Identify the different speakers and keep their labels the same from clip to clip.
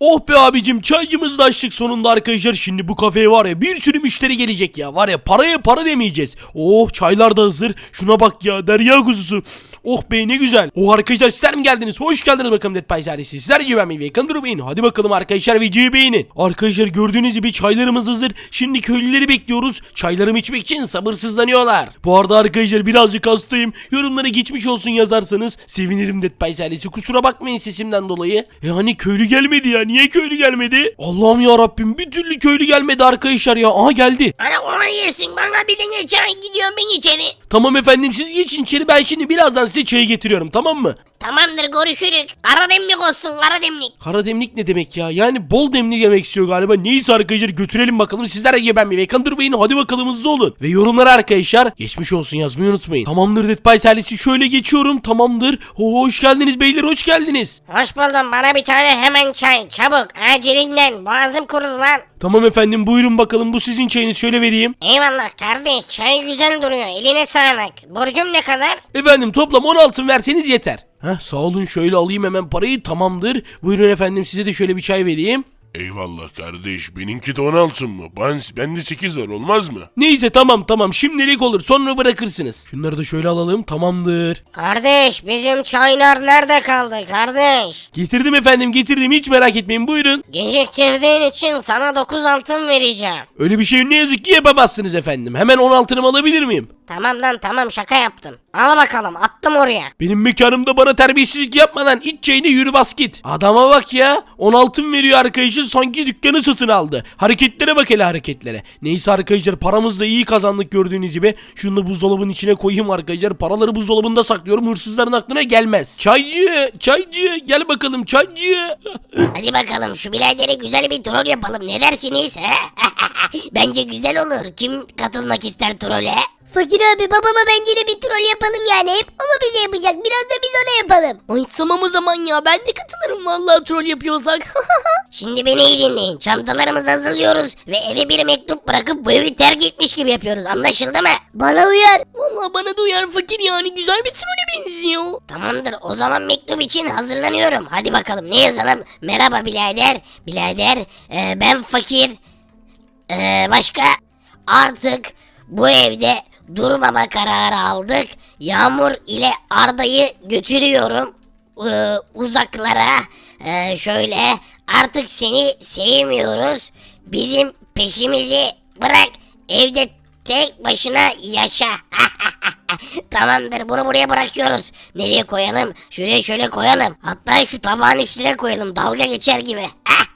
Speaker 1: Oh be abicim çaycımızı da açtık sonunda arkadaşlar. Şimdi bu kafeye var ya bir sürü müşteri gelecek ya. Var ya paraya para demeyeceğiz. Oh çaylar da hazır. Şuna bak ya derya kuzusu. Oh be ne güzel. Oh arkadaşlar sizler mi geldiniz? Hoş geldiniz bakalım Dead ailesi. Sizler gibi ben Meyve Yakın durmayın. Hadi bakalım arkadaşlar videoyu beğenin. Arkadaşlar gördüğünüz gibi çaylarımız hazır. Şimdi köylüleri bekliyoruz. Çaylarımı içmek için sabırsızlanıyorlar. Bu arada arkadaşlar birazcık hastayım. Yorumlara geçmiş olsun yazarsanız sevinirim Dead ailesi. Kusura bakmayın sesimden dolayı. E hani köylü gelmedi ya. Niye köylü gelmedi? Allah'ım ya Rabbim bir türlü köylü gelmedi arkadaşlar ya. Aha geldi.
Speaker 2: Ana ona yesin bana bir tane çay gidiyorum ben içeri.
Speaker 1: Tamam efendim siz geçin içeri ben şimdi birazdan size çayı getiriyorum tamam mı?
Speaker 2: Tamamdır görüşürüz. Kara demlik olsun kara demlik.
Speaker 1: Kara demlik ne demek ya? Yani bol demlik demek istiyor galiba. Neyse arkadaşlar götürelim bakalım. Sizler de ben bir ekran durmayın. Hadi bakalım hızlı olun. Ve yorumlara arkadaşlar geçmiş olsun yazmayı unutmayın. Tamamdır Dead Pies ailesi şöyle geçiyorum. Tamamdır. Oo, hoş geldiniz beyler hoş geldiniz.
Speaker 2: Hoş buldum bana bir tane hemen çay çabuk acilinden boğazım kurudu lan.
Speaker 1: Tamam efendim buyurun bakalım bu sizin çayınız şöyle vereyim.
Speaker 2: Eyvallah kardeş çay güzel duruyor eline sağlık. Borcum ne kadar?
Speaker 1: Efendim toplam 10 altın verseniz yeter. Heh sağ olun şöyle alayım hemen parayı tamamdır. Buyurun efendim size de şöyle bir çay vereyim.
Speaker 3: Eyvallah kardeş. Benimki de 16 mı? Ben, bende 8 var olmaz mı?
Speaker 1: Neyse tamam tamam şimdilik olur sonra bırakırsınız. Şunları da şöyle alalım tamamdır.
Speaker 2: Kardeş bizim çaylar nerede kaldı kardeş?
Speaker 1: Getirdim efendim getirdim hiç merak etmeyin buyurun.
Speaker 2: Geciktirdiğin için sana 9 altın vereceğim.
Speaker 1: Öyle bir şey ne yazık ki yapamazsınız efendim. Hemen 10 altınımı alabilir miyim?
Speaker 2: Tamam lan tamam şaka yaptım. Al bakalım attım oraya.
Speaker 1: Benim mekanımda bana terbiyesizlik yapmadan iç çayını yürü bas git. Adama bak ya 10 altın veriyor arkadaşı sanki dükkanı satın aldı. Hareketlere bak hele hareketlere. Neyse arkadaşlar paramızı da iyi kazandık gördüğünüz gibi. Şunu da buzdolabının içine koyayım arkadaşlar. Paraları buzdolabında saklıyorum hırsızların aklına gelmez. Çaycı çaycı gel bakalım çaycı.
Speaker 2: Hadi bakalım şu biradere güzel bir troll yapalım ne dersiniz? Bence güzel olur. Kim katılmak ister trole?
Speaker 4: Fakir abi babama bence de bir troll yapalım yani. Hep ama bize yapacak. Biraz da biz ona yapalım.
Speaker 5: Ay tamam o zaman ya ben de katılırım vallahi troll yapıyorsak.
Speaker 2: Şimdi beni iyi dinleyin. Çantalarımızı hazırlıyoruz ve eve bir mektup bırakıp bu evi terk etmiş gibi yapıyoruz. Anlaşıldı mı?
Speaker 4: Bana uyar.
Speaker 5: vallahi bana da uyar fakir yani güzel bir trolle benziyor.
Speaker 2: Tamamdır. O zaman mektup için hazırlanıyorum. Hadi bakalım ne yazalım? Merhaba birader. Birader e, ben fakir. E, başka? Artık bu evde durmama kararı aldık. Yağmur ile Arda'yı götürüyorum e, uzaklara. E, şöyle artık seni sevmiyoruz. Bizim peşimizi bırak. Evde tek başına yaşa. Tamamdır bunu buraya bırakıyoruz. Nereye koyalım? Şuraya şöyle koyalım. Hatta şu tabağın üstüne koyalım. Dalga geçer gibi.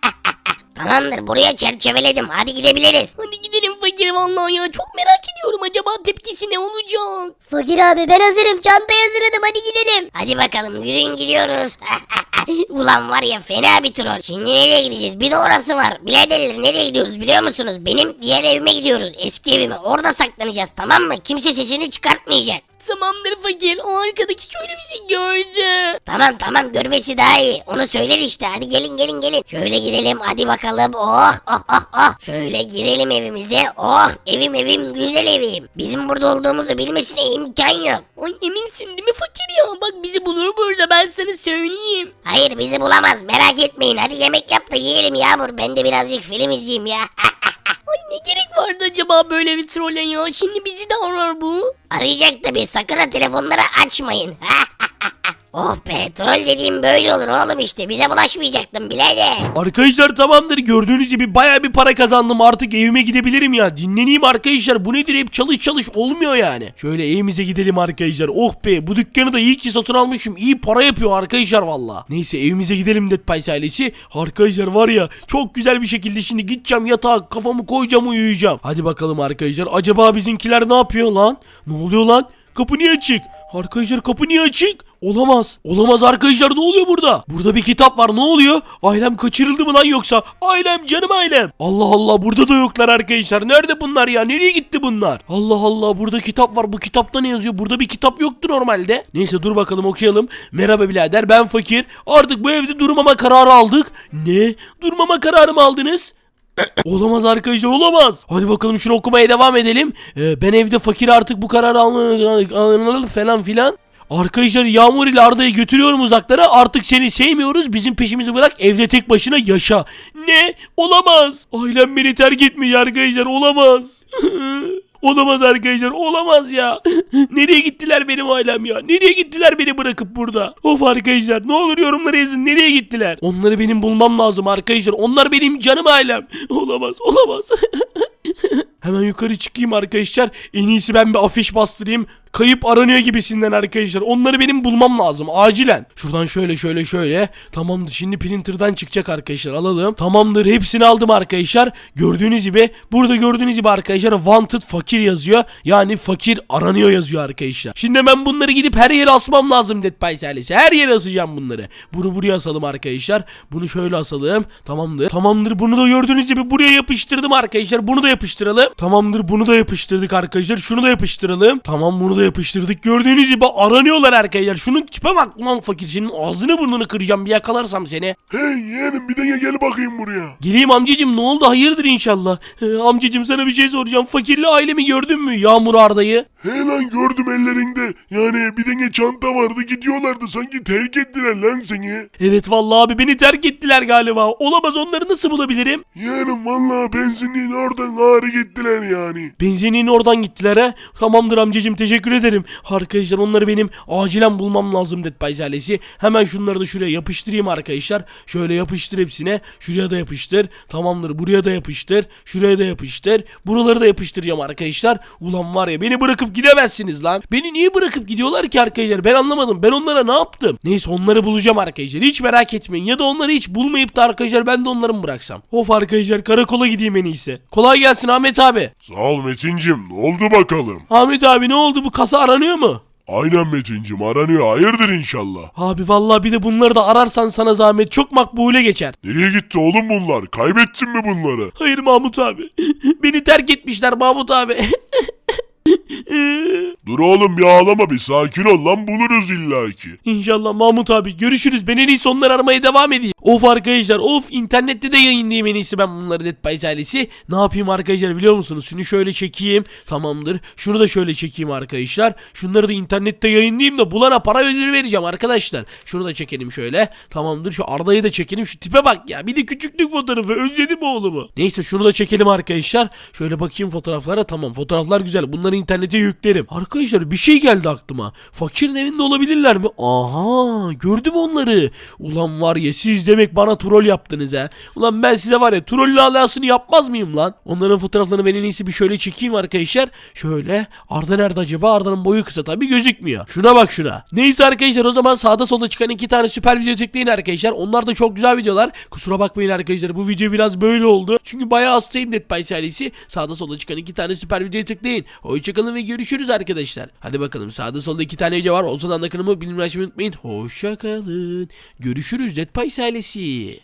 Speaker 2: Tamamdır buraya çerçeveledim. Hadi gidebiliriz.
Speaker 5: Hadi gidelim fakir vallahi ya çok merak ediyorum acaba tepkisi ne olacak?
Speaker 4: Fakir abi ben hazırım. Çantayı hazırladım. Hadi gidelim.
Speaker 2: Hadi bakalım yürüyün gidiyoruz. Ulan var ya fena bir troll. Şimdi nereye gideceğiz? Bir de orası var. Biraderler nereye gidiyoruz biliyor musunuz? Benim diğer evime gidiyoruz. Eski evime. Orada saklanacağız tamam mı? Kimse sesini çıkartmayacak.
Speaker 5: Tamamdır fakir o arkadaki köylü bizi gördü.
Speaker 2: Tamam tamam görmesi daha iyi. Onu söyler işte. Hadi gelin gelin gelin. Şöyle gidelim hadi bakalım. Oh oh oh oh. Şöyle girelim evimize. Oh evim evim güzel evim. Bizim burada olduğumuzu bilmesine imkan yok.
Speaker 5: Ay eminsin değil mi fakir ya bak bizi bulur burada ben sana söyleyeyim.
Speaker 2: Hayır bizi bulamaz merak etmeyin. Hadi yemek yap da yiyelim Yağmur. Ben de birazcık film izleyeyim ya.
Speaker 5: Ay ne gerek vardı acaba böyle bir trolle ya şimdi bizi de arar bu.
Speaker 2: Arayacak tabii sakın ha telefonları açmayın. Oh be troll dediğim böyle olur oğlum işte. Bize bulaşmayacaktın birader.
Speaker 1: Arkadaşlar tamamdır. Gördüğünüz gibi baya bir para kazandım. Artık evime gidebilirim ya. Dinleneyim arkadaşlar. Bu nedir? Hep çalış çalış olmuyor yani. Şöyle evimize gidelim arkadaşlar. Oh be bu dükkanı da iyi ki satın almışım. İyi para yapıyor arkadaşlar valla Neyse evimize gidelim Dead Pies ailesi. Arkadaşlar var ya çok güzel bir şekilde şimdi gideceğim yatağa. Kafamı koyacağım uyuyacağım. Hadi bakalım arkadaşlar. Acaba bizimkiler ne yapıyor lan? Ne oluyor lan? Kapı niye açık? Arkadaşlar kapı niye açık? Olamaz. Olamaz arkadaşlar ne oluyor burada? Burada bir kitap var ne oluyor? Ailem kaçırıldı mı lan yoksa? Ailem canım ailem. Allah Allah burada da yoklar arkadaşlar. Nerede bunlar ya? Nereye gitti bunlar? Allah Allah burada kitap var. Bu kitapta ne yazıyor? Burada bir kitap yoktu normalde. Neyse dur bakalım okuyalım. Merhaba birader ben fakir. Artık bu evde durmama kararı aldık. Ne? Durmama kararı mı aldınız? olamaz arkadaşlar olamaz. Hadi bakalım şunu okumaya devam edelim. Ee, ben evde fakir artık bu kararı alma falan filan. Arkadaşlar Yağmur ile Arda'yı götürüyorum uzaklara. Artık seni sevmiyoruz. Bizim peşimizi bırak. Evde tek başına yaşa. Ne? Olamaz. Ailem beni terk etmiş arkadaşlar. Olamaz. Olamaz arkadaşlar olamaz ya. Nereye gittiler benim ailem ya? Nereye gittiler beni bırakıp burada? Of arkadaşlar ne olur yorumlara yazın nereye gittiler? Onları benim bulmam lazım arkadaşlar. Onlar benim canım ailem. Olamaz olamaz. Hemen yukarı çıkayım arkadaşlar. En iyisi ben bir afiş bastırayım. Kayıp aranıyor gibisinden arkadaşlar. Onları benim bulmam lazım acilen. Şuradan şöyle şöyle şöyle. Tamamdır şimdi printer'dan çıkacak arkadaşlar alalım. Tamamdır hepsini aldım arkadaşlar. Gördüğünüz gibi burada gördüğünüz gibi arkadaşlar wanted fakir yazıyor. Yani fakir aranıyor yazıyor arkadaşlar. Şimdi ben bunları gidip her yere asmam lazım Dead Pies ailesi. Her yere asacağım bunları. Bunu buraya asalım arkadaşlar. Bunu şöyle asalım. Tamamdır. Tamamdır bunu da gördüğünüz gibi buraya yapıştırdım arkadaşlar. Bunu da yapıştıralım. Tamamdır bunu da yapıştırdık arkadaşlar. Şunu da yapıştıralım. Tamam bunu da yapıştırdık. Gördüğünüz gibi aranıyorlar arkadaşlar. Şunun tipe bak lan fakir. Senin ağzını burnunu kıracağım bir yakalarsam seni.
Speaker 3: Hey yeğenim bir de gel bakayım buraya.
Speaker 1: Geleyim amcacım ne oldu hayırdır inşallah. Ee, amcacım sana bir şey soracağım. Fakirli ailemi gördün mü Yağmur Arda'yı?
Speaker 3: He lan gördüm ellerinde. Yani bir tane çanta vardı gidiyorlardı sanki terk ettiler lan seni.
Speaker 1: Evet vallahi abi beni terk ettiler galiba. Olamaz onları nasıl bulabilirim?
Speaker 3: Yeğenim valla benzinliğin oradan ağrı gittiler yani.
Speaker 1: Benzinliğin oradan gittiler ha. Tamamdır amcacım teşekkür ederim. Arkadaşlar onları benim acilen bulmam lazım Dead Pies ailesi. Hemen şunları da şuraya yapıştırayım arkadaşlar. Şöyle yapıştır hepsine. Şuraya da yapıştır. Tamamdır buraya da yapıştır. Şuraya da yapıştır. Buraları da yapıştıracağım arkadaşlar. Ulan var ya beni bırakıp gidemezsiniz lan. Beni niye bırakıp gidiyorlar ki arkadaşlar? Ben anlamadım. Ben onlara ne yaptım? Neyse onları bulacağım arkadaşlar. Hiç merak etmeyin. Ya da onları hiç bulmayıp da arkadaşlar ben de onları mı bıraksam? Of arkadaşlar karakola gideyim en iyisi. Kolay gelsin Ahmet abi.
Speaker 3: Sağ ol Metincim ne oldu bakalım.
Speaker 1: Ahmet abi ne oldu bu kasa aranıyor mu?
Speaker 3: Aynen Metincim aranıyor hayırdır inşallah.
Speaker 1: Abi vallahi bir de bunları da ararsan sana zahmet çok makbule geçer.
Speaker 3: Nereye gitti oğlum bunlar? Kaybettin mi bunları?
Speaker 1: Hayır Mahmut abi. Beni terk etmişler Mahmut abi.
Speaker 3: Dur oğlum bir ağlama bir sakin ol lan buluruz illaki.
Speaker 1: İnşallah Mahmut abi görüşürüz. Ben en iyisi onları aramaya devam edeyim. Of arkadaşlar of internette de yayınlayayım en iyisi ben bunları Dead Pies ailesi. Ne yapayım arkadaşlar biliyor musunuz? Şunu şöyle çekeyim. Tamamdır. Şunu da şöyle çekeyim arkadaşlar. Şunları da internette yayınlayayım da bulana para ödülü vereceğim arkadaşlar. Şunu da çekelim şöyle. Tamamdır. Şu Arda'yı da çekelim. Şu tipe bak ya. Bir de küçüklük fotoğrafı. Özledim oğlumu. Neyse şunu da çekelim arkadaşlar. Şöyle bakayım fotoğraflara. Tamam fotoğraflar güzel. Bunları internete yüklerim. Arkadaşlar bir şey geldi aklıma. Fakirin evinde olabilirler mi? Aha gördüm onları. Ulan var ya siz demek bana troll yaptınız ha. Ulan ben size var ya trollü alasını yapmaz mıyım lan? Onların fotoğraflarını ben en iyisi bir şöyle çekeyim arkadaşlar. Şöyle. Arda nerede acaba? Arda'nın boyu kısa tabi gözükmüyor. Şuna bak şuna. Neyse arkadaşlar o zaman sağda solda çıkan iki tane süper video tıklayın arkadaşlar. Onlar da çok güzel videolar. Kusura bakmayın arkadaşlar bu video biraz böyle oldu. Çünkü bayağı hastayım by serisi. Sağda solda çıkan iki tane süper videoya tıklayın. Hoşçakalın ve görüşürüz arkadaşlar. Hadi bakalım sağda solda iki tane video var. Olsa da kanalımı bilmeyi unutmayın. Hoşçakalın. Görüşürüz Dead by ailesi.